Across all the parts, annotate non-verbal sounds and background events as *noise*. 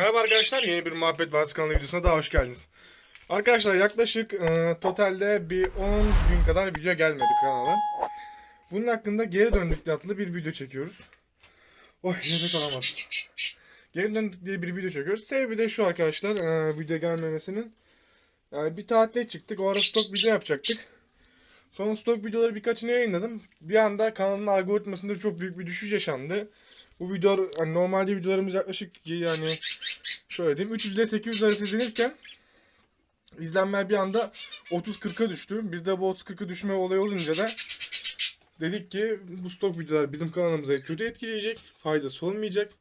arkadaşlar yeni bir Muhabbet Vadisi kanalı videosuna daha hoş geldiniz. Arkadaşlar yaklaşık e, totalde bir 10 gün kadar video gelmedi kanala. Bunun hakkında geri döndük adlı bir video çekiyoruz. Oy nefes alamadım. Geri döndük diye bir video çekiyoruz. Sebebi de şu arkadaşlar e, video gelmemesinin. Yani bir tatile çıktık. O ara stok video yapacaktık. Sonra stok videoları birkaçını yayınladım. Bir anda kanalın algoritmasında çok büyük bir düşüş yaşandı. Bu video hani normalde videolarımız yaklaşık yani şöyle diyeyim 300 ile 800 arası izlenirken izlenmeler bir anda 30-40'a düştü. Biz de bu 30-40'a düşme olayı olunca da dedik ki bu stok videolar bizim kanalımıza kötü etkileyecek. Faydası olmayacak.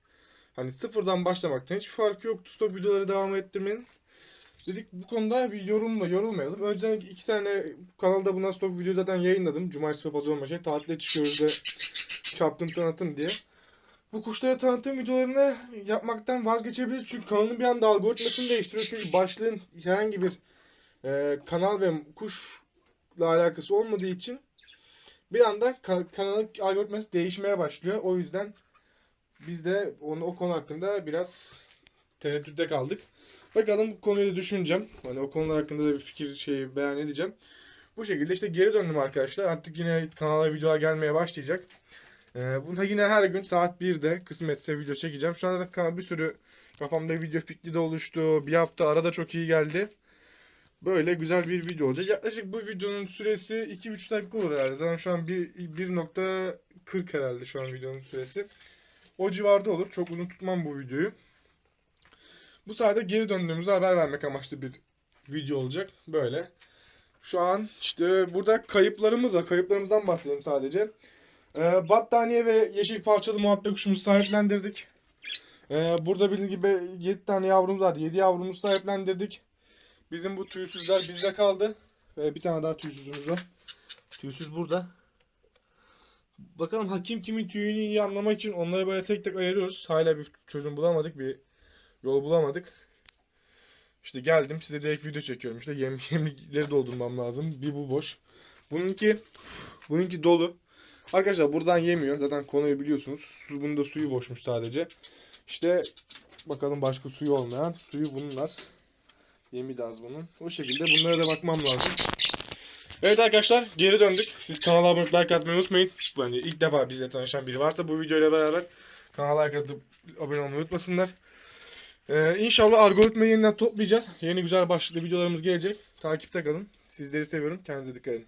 Hani sıfırdan başlamaktan hiçbir farkı yoktu stok videoları devam ettirmenin. Dedik bu konuda bir yorulma, yorulmayalım. Önceden iki tane kanalda bundan stok video zaten yayınladım. Cumartesi ve pazar şey. Tatile çıkıyoruz da çapkın tanıtım diye. Bu kuşlara tanıtım videolarını yapmaktan vazgeçebiliriz. Çünkü kanalın bir anda algoritmasını değiştiriyor. Çünkü başlığın herhangi bir e, kanal ve kuşla alakası olmadığı için bir anda ka- kanalın algoritması değişmeye başlıyor. O yüzden biz de onu o konu hakkında biraz tereddütte kaldık. Bakalım bu konuyu da düşüneceğim. Hani o konular hakkında da bir fikir şey beyan edeceğim. Bu şekilde işte geri döndüm arkadaşlar. Artık yine kanala videolar gelmeye başlayacak. Ee, bunu yine her gün saat 1'de kısmetse video çekeceğim. Şu anda kanal bir sürü kafamda video fikri de oluştu. Bir hafta arada çok iyi geldi. Böyle güzel bir video olacak. Yaklaşık bu videonun süresi 2-3 dakika olur herhalde. Zaten şu an bir- 1.40 herhalde şu an videonun süresi. O civarda olur. Çok uzun tutmam bu videoyu. Bu sayede geri döndüğümüzü haber vermek amaçlı bir video olacak. Böyle. Şu an işte burada kayıplarımız var. Kayıplarımızdan bahsedeyim sadece. Ee, battaniye ve yeşil parçalı muhabbet kuşumuzu sahiplendirdik. Ee, burada bildiğiniz gibi 7 tane yavrumuz vardı. 7 yavrumuzu sahiplendirdik. Bizim bu tüysüzler bizde kaldı. Ve bir tane daha tüysüzümüz var. Tüysüz burada. Bakalım hakim kimin tüyünü iyi anlamak için onları böyle tek tek ayırıyoruz. Hala bir çözüm bulamadık. Bir yol bulamadık. İşte geldim size direkt video çekiyorum. İşte yem, *laughs* yemlikleri doldurmam lazım. Bir bu boş. Bununki bununki dolu. Arkadaşlar buradan yemiyor. Zaten konuyu biliyorsunuz. Su, bunun suyu boşmuş sadece. İşte bakalım başka suyu olmayan. Suyu bunun az. Yemi de az bunun. O şekilde bunlara da bakmam lazım. Evet arkadaşlar geri döndük. Siz kanala abone olup like atmayı unutmayın. Yani ilk defa bizle tanışan biri varsa bu videoyla beraber kanala like atıp abone olmayı unutmasınlar. Ee, inşallah algoritmayı yeniden toplayacağız. Yeni güzel başlıklı videolarımız gelecek. Takipte kalın. Sizleri seviyorum. Kendinize dikkat edin.